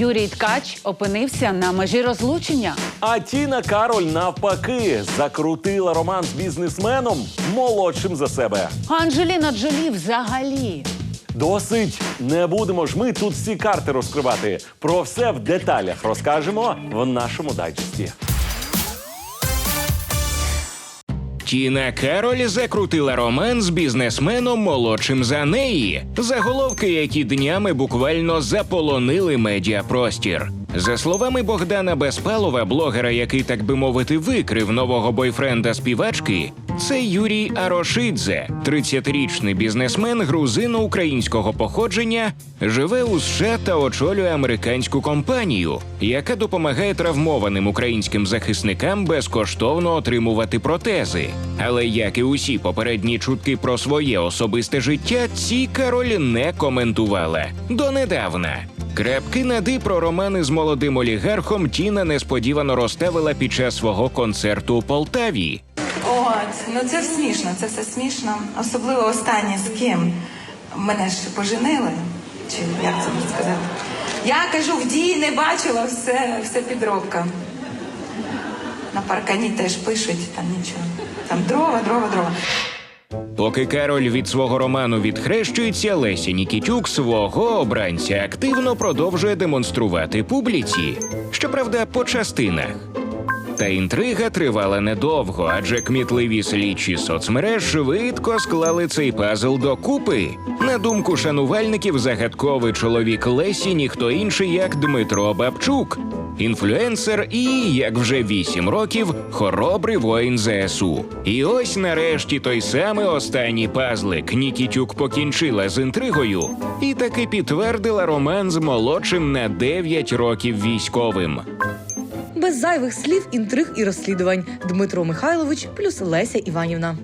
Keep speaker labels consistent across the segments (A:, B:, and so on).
A: Юрій Ткач опинився на межі розлучення.
B: А Тіна Кароль навпаки закрутила роман з бізнесменом молодшим за себе.
A: А Анджеліна Джолі взагалі.
B: Досить не будемо ж ми тут всі карти розкривати. Про все в деталях розкажемо в нашому дайджесті.
C: Тіна Кароль закрутила роман з бізнесменом молодшим за неї. Заголовки, які днями буквально заполонили медіапростір. За словами Богдана Безпалова, блогера, який, так би мовити, викрив нового бойфренда співачки, це Юрій Арошидзе, 30-річний бізнесмен грузино-українського походження, живе у США та очолює американську компанію, яка допомагає травмованим українським захисникам безкоштовно отримувати протези. Але як і усі попередні чутки про своє особисте життя, ці Кароль не коментувала донедавна. Крапки над «і» про романи з молодим олігархом Тіна несподівано розставила під час свого концерту у Полтаві.
D: Ну це смішно, це все смішно. Особливо останнє з ким. Мене ж поженили. Чи як це можна сказати? Я кажу, в дії не бачила, все, все підробка. На паркані теж пишуть, там нічого. Там дрова, дрова, дрова.
C: Поки Кароль від свого роману відхрещується, Леся Нікітюк свого обранця активно продовжує демонструвати публіці. Щоправда, по частинах. Та інтрига тривала недовго, адже кмітливі слідчі соцмереж швидко склали цей пазл докупи. На думку шанувальників, загадковий чоловік Лесі ніхто інший, як Дмитро Бабчук, інфлюенсер і, як вже вісім років, хоробрий воїн ЗСУ. І ось нарешті той самий останній пазлик Нікітюк покінчила з інтригою і таки підтвердила роман з молодшим на 9 років військовим.
E: Без зайвих слів, інтриг і розслідувань. Дмитро Михайлович плюс Леся Іванівна.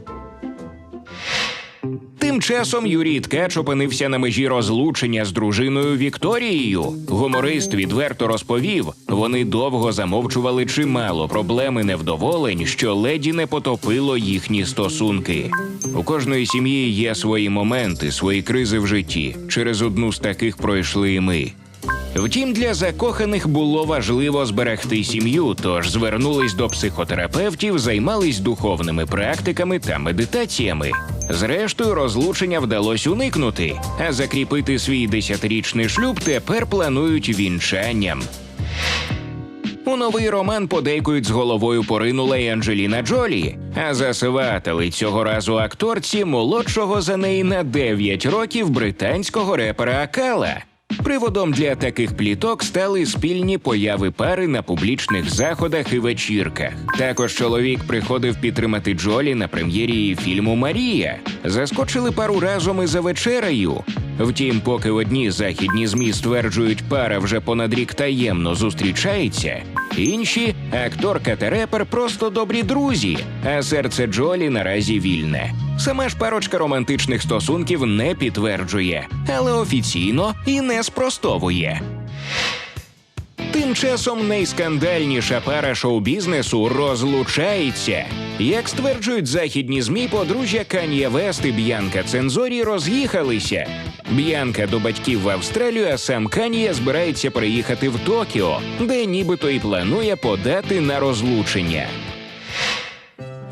C: Тим часом Юрій Ткач опинився на межі розлучення з дружиною Вікторією. Гуморист відверто розповів, вони довго замовчували чимало проблем і невдоволень, що леді не потопило їхні стосунки. У кожної сім'ї є свої моменти, свої кризи в житті. Через одну з таких пройшли і ми. Втім, для закоханих було важливо зберегти сім'ю, тож звернулись до психотерапевтів, займались духовними практиками та медитаціями. Зрештою, розлучення вдалося уникнути, а закріпити свій десятирічний шлюб тепер планують вінчанням. У новий роман подейкують з головою поринула й Анджеліна Джолі, а засватали цього разу акторці молодшого за неї на 9 років британського репера Акала. Приводом для таких пліток стали спільні появи пари на публічних заходах і вечірках. Також чоловік приходив підтримати Джолі на прем'єрі фільму Марія. Заскочили пару разом і за вечерею. Втім, поки одні західні змі стверджують, пара вже понад рік таємно зустрічається, інші акторка та репер просто добрі друзі, а серце Джолі наразі вільне. Сама ж парочка романтичних стосунків не підтверджує, але офіційно і не спростовує. Тим часом найскандальніша пара шоу-бізнесу розлучається. Як стверджують західні змі, подружжя Кан'є Вест і Б'янка Цензорі роз'їхалися. Б'янка до батьків в Австралію, а сам Кан'є збирається переїхати в Токіо, де нібито і планує подати на розлучення.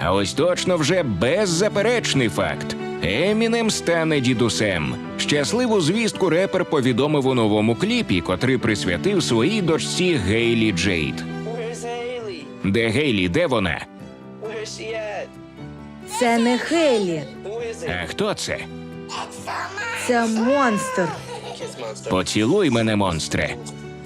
C: А ось точно вже беззаперечний факт. Емінем стане дідусем. Щасливу звістку репер повідомив у новому кліпі, котрий присвятив своїй дочці Гейлі Джейд. Де Гейлі, де вона?
E: Це не
F: it?
C: А хто це?
E: це монстр.
C: Поцілуй мене, монстре.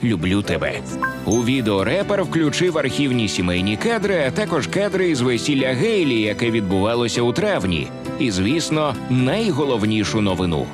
C: Люблю тебе. У відео репер включив архівні сімейні кадри, а також кадри із весілля Гейлі, яке відбувалося у травні. І, звісно, найголовнішу новину.